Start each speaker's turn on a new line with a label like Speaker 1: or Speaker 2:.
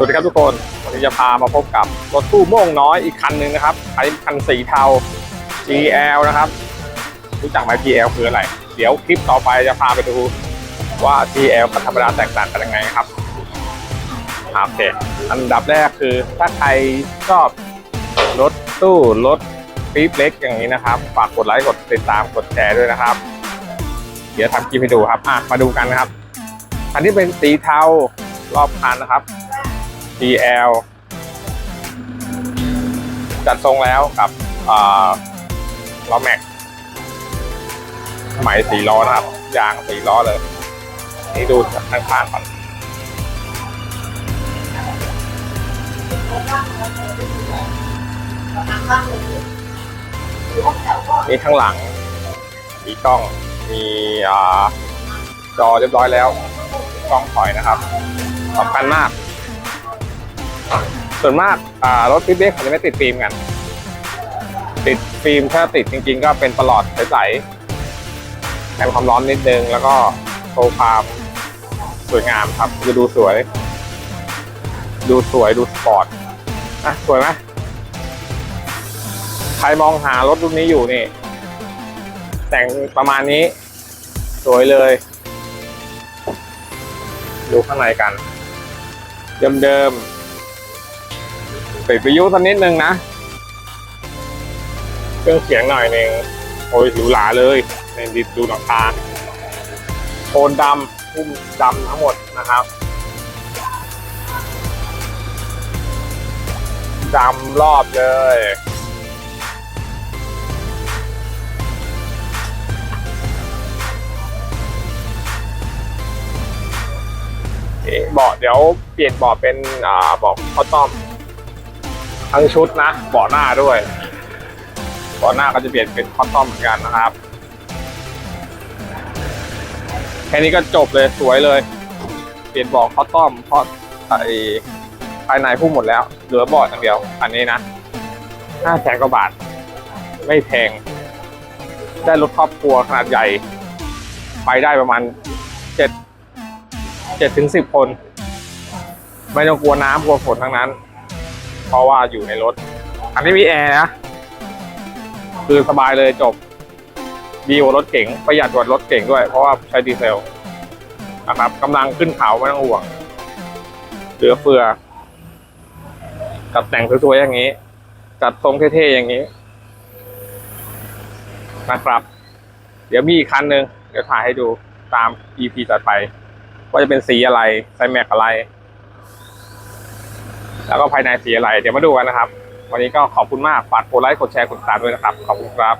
Speaker 1: สวัสดีครับทุกคน วันนี้จะพามาพบกับรถตู้โม่งน้อยอีกคันหนึ่งนะครับคันนี้คันสีเทา GL นะครับ รู้จักไหม GL คืออะไร เดี๋ยวคลิปต่อไปจะพาไปดูว่า GL กับธรรมดาแตกต่างกันยังไงครับโอเคอันดับแรกคือถ้าใครชอบรถตู้รถปี๊บเล็กอย่างนี้นะครับ ฝากกดไลค์กดติดตามกดแชร์ด้วยนะครับ เดี๋ยวทำคลิปให้ดูครับอะมาดูกันนะครับคันที่เป็นสีเทารอบคันนะครับ DL จัดทรงแล้วกับล้อแม็กใหม่สีล้อนะครับ ยางสีล้อเลย นี่ดูจากข้างก่อนมีข้างหลัง มีกล้อง มีอจอเรียบร้อยแล้ว กล้องถอยนะครับสำคัญมาก ส่วนมากรถฟิตเบรกเขาจะไม่ติดฟิล์มกัน ติดฟิล์มถ้าติดจริง ๆ ก็เป็นประหลอดใสๆแต่ความร้อนนิดนึง แล้วก็โชว์ความสวยงามครับจะดูสวย ดูสวยดูสปอร์ตอะสวยไหมใครมองหารถรุ่นนี้อยู่นี่ แต่งประมาณนี้ สวยเลย ดูข้างในกัน เดิมๆ ปิดวิทยุสักนิดนึงนะ เครื่องเสียงหน่อยหนึ่งโอ้ยหรูหราเลยในดิดูหลังคาโทนดำพุ่มดำทั้งหมดนะครับดำรอบเลยเอ๊ะเบาะเดี๋ยวเปลี่ยนเบาะเป็นเบาะข้าวต้อม ทั้งชุดนะเบาะหน้าด้วยเบาะหน้าก็จะเปลี่ยนเป็นข้าวต้อมเหมือนกันนะครับ แค่นี้ก็จบเลยสวยเลย เปลี่ยนเบาะข้าวต้อมเพราะไอภายในพุ่งหมดแล้ว เหลือเบาะอย่างเดียว อันนี้นะห้าแสนกว่าบาท ไม่แพงได้รถครอบครัวขนาดใหญ่ ไปได้ประมาณเจ็ดเจ็ดถึงสิบคน ไม่ต้องกลัวน้ำกลัวฝนทั้งนั้น เพราะว่าอยู่ในรถ อันนี้มีแอร์นะ คือสบายเลยจบ ดีกว่ารถเก๋งประหยัดกว่ารถเก่งด้วย เพราะว่าใช้ดีเซลนะครับกำลังขึ้นเขาไม่ต้องห่วงเหลือเฟือ กับแต่งสวยๆอย่างนี้ จัดทรงเท่ๆอย่างนี้ นะครับ เดี๋ยวมีอีกคันหนึ่งเดี๋ยวถ่ายให้ดูตาม EP ต่อไป ว่าจะเป็นสีอะไรไซแม็กอะไร แล้วก็ภายในสีอะไร เดี๋ยวมาดูกันนะครับ วันนี้ก็ขอบคุณมาก ฝากกดไลค์ กดแชร์ กดติดตามด้วยนะครับ ขอบคุณครับ